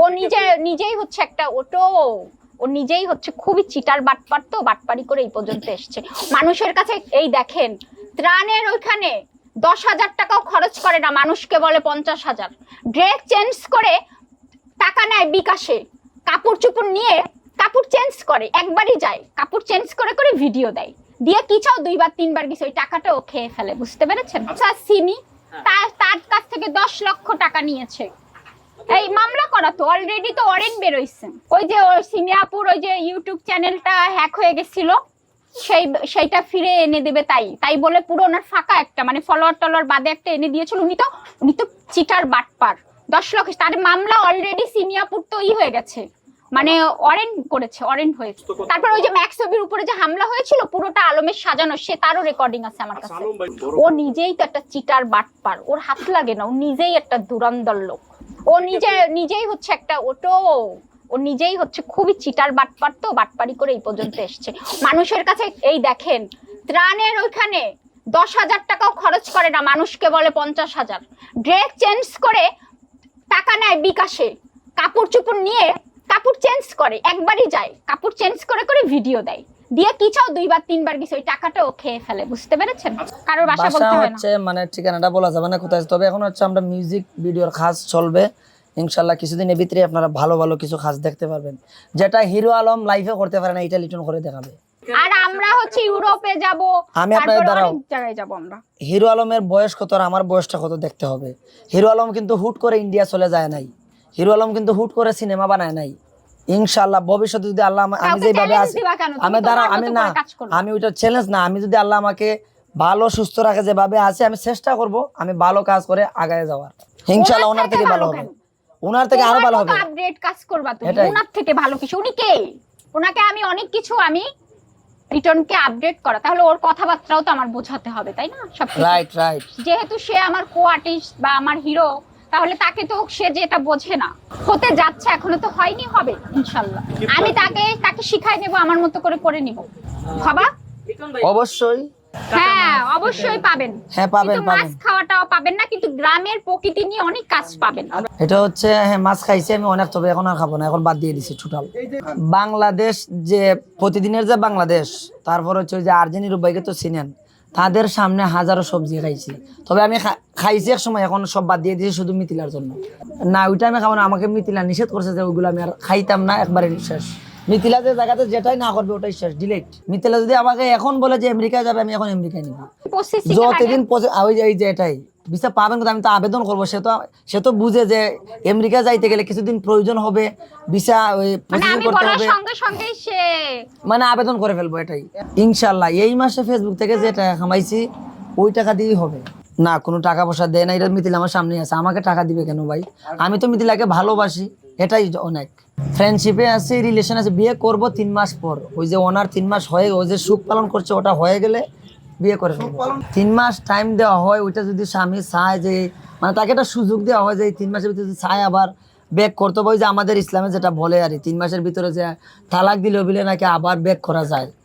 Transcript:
ও নিজে নিজেই হচ্ছে একটা ওটো ও নিজেই হচ্ছে খুবই চিটার বাটপার তো বাটপারি করে এই পর্যন্ত এসছে। মানুষের কাছে এই দেখেন ত্রাণের ওইখানে দশ হাজার টাকাও খরচ করে না মানুষকে বলে পঞ্চাশ হাজার। ড্রেস চেঞ্জ করে টাকা নেয় বিকাশে কাপড় চুপড় নিয়ে কাপড় চেঞ্জ করে একবারই যায় কাপড় চেঞ্জ করে করে ভিডিও দেয়। দিয়ে কি চাও দুইবার তিনবার কিছু ওই টাকাটা ও খেয়ে ফেলে বুঝতে পেরেছেন? আচ্ছা। সিমি তার তার কাছ থেকে দশ লক্ষ টাকা নিয়েছে। এই মামলা করা তো অলরেডি তো ওয়ারেন্ট বেরোইছে ওই যে ওই সিমিয়াপুর ওই যে ইউটিউব চ্যানেলটা হ্যাক হয়ে গেছিল। সেই সেইটা ফিরে এনে দেবে তাই। তাই বলে পুরো ওনার ফাঁকা একটা মানে ফলোয়ার টলোয়ার বাদে একটা এনে দিয়েছিল। উনি তো উনি তো চিটার বাটপার। দশ লক্ষ তার মামলা অলরেডি সিমিয়াপুর তো ই হয়ে গেছে। মানে অরেন্ট করেছে অরেন্ট হয়েছে তারপর ওই যে ম্যাক্স ছবির উপরে যে হামলা হয়েছিল পুরোটা আলমের সাজানো সে তারও রেকর্ডিং আছে আমার কাছে। ও নিজেই তো একটা চিটার বাটপার। ওর হাত লাগে না ও নিজেই একটা দুরন্দর লোক। ও নিজে, নিজেই হচ্ছে একটা ওটো, ও নিজেই হচ্ছে খুবই চিটার বাটপার তো, বাটপারি করে এই পর্যন্ত এসছে। মানুষের কাছে এই দেখেন, ত্রাণের ওইখানে দশ হাজার টাকাও খরচ করে না, মানুষকে বলে পঞ্চাশ হাজার। ড্রেস চেঞ্জ করে টাকা নেয় বিকাশে, কাপড় চুপড় নিয়ে কাপড় চেঞ্জ করে, একবারই যায়, কাপড় চেঞ্জ করে করে ভিডিও দেয়। দিয়ে কি চাও? দুইবার তিনবার গেছে ওই টাকাটা ও খেয়ে ফেলে বুঝতে পেরেছেন? কারোর বাসা বলতে হয় না। মানে ঠিকানাটা বলা যাবে না কোথায়। তবে এখন হচ্ছে আমরা মিউজিক ভিডিওর খাস চলবে। ইনশাল্লাহ কিছুদিনের ভিতরে আপনারা ভালো ভালো কিছু খাস দেখতে পারবেন। যেটা হিরো আলম লাইফে করতে পারে না এটা লিটন করে দেখাবে। আর আমরা হচ্ছে ইউরোপে যাব আমি আপনাদের দাঁড়াও। জায়গায় যাব আমরা। হিরো আলমের বয়স কত আর আমার বয়সটা কত দেখতে হবে? হিরো আলম কিন্তু হুট করে ইন্ডিয়া চলে যায় নাই। হিরো আলম কিন্তু হুট করে সিনেমা বানায় নাই। ইনশাল্লাহ ভবিষ্যতে যদি আল্লাহ আমি যেভাবে আছি আমি মতো আমি না আমি ওইটা চ্যালেঞ্জ না আমি যদি আল্লাহ আমাকে ভালো সুস্থ রাখে যেভাবে আছে আমি চেষ্টা করব আমি ভালো কাজ করে আগায় যাওয়ার। ইনশাল্লাহ ওনার থেকে ভালো হবে। ওনার থেকে আরও ভালো হবে। আপডেট কাজ করবা তুমি। ওনার থেকে ভালো কিছু। উনি কে? ওনাকে আমি অনেক কিছু আমি রিটনকে আপডেট করা। তাহলে ওর কথাবার্তাও তো আমার বোঝাতে হবে তাই না? সব রাইট রাইট যেহেতু সে আমার কো আর্টিস্ট বা আমার হিরো তাহলে তাকে তো সে যেটা বোঝে না। হতে যাচ্ছে এখনও তো হয়নি হবে ইনশাল্লাহ। আমি তাকে তাকে শিখাই নেব আমার মতো করে করে নিব। ভাবা অবশ্যই। হ্যাঁ অবশ্যই পাবেন। হ্যাঁ পাবেন মাছ খাওয়াটাও পাবেন না কিন্তু গ্রামের প্রকৃতি নিয়ে অনেক কাজ পাবেন। এটা হচ্ছে হ্যাঁ মাছ খাইছি আমি অনেক তবে এখন আর খাব না এখন বাদ দিয়ে দিছি টোটাল বাংলাদেশ যে প্রতিদিনের যে বাংলাদেশ তারপর হচ্ছে যে আর্জেনি রুবাইকে তো চিনেন তাদের সামনে হাজারো সবজি খাইছি। তবে আমি খাইছি এক সময় এখন সব বাদ দিয়ে দিয়েছি শুধু মিথিলার জন্য। না ওইটা আমি খাব না আমাকে মিথিলা নিষেধ করছে যে ওইগুলো আমি আর খাইতাম না একবারে শেষ। মিথিলা যে জায়গাতে যেটাই না করবে ওটাই শেষ ডিলেট মিথিলা যদি আমাকে এখন বলে যে আমেরিকায় যাবে আমি এখন আমেরিকায় নিব। যতদিন ওই যে এটাই। ভিসা পাবেন কিন্তু আমি তো আবেদন করব। সে তো সে তো বুঝে যে আমেরিকা যাইতে গেলে কিছুদিন প্রয়োজন হবে ভিসা ওই মানে প্রসেসিং করতে হবে। মানে আবেদন করে ফেলব এটাই। ইনশাল্লাহ এই মাসে ফেসবুক থেকে যে টাকা কামাইছি ওই টাকা দিয়েই হবে। না কোনো টাকা পয়সা দেয় না এটা মিথিলা আমার সামনে আছে। আমাকে টাকা দিবে কেন ভাই? আমি তো মিথিলাকে ভালোবাসি এটাই অনেক। ফ্রেন্ডশিপে আছে রিলেশন আছে বিয়ে করব তিন মাস পর। ওই যে ওনার তিন মাস হয়ে ওই যে সুখ পালন করছে ওটা হয়ে গেলে বিয়ে করে তিন মাস টাইম দেওয়া হয় ওইটা যদি স্বামী চায় যে মানে তাকে একটা সুযোগ দেওয়া হয় যে তিন মাসের ভিতরে যদি চায় আবার ব্যাক করতে হবে। যে আমাদের ইসলামে যেটা বলে আর তিন মাসের ভিতরে যে তালাক দিলে বিলে নাকি আবার ব্যাক করা যায়।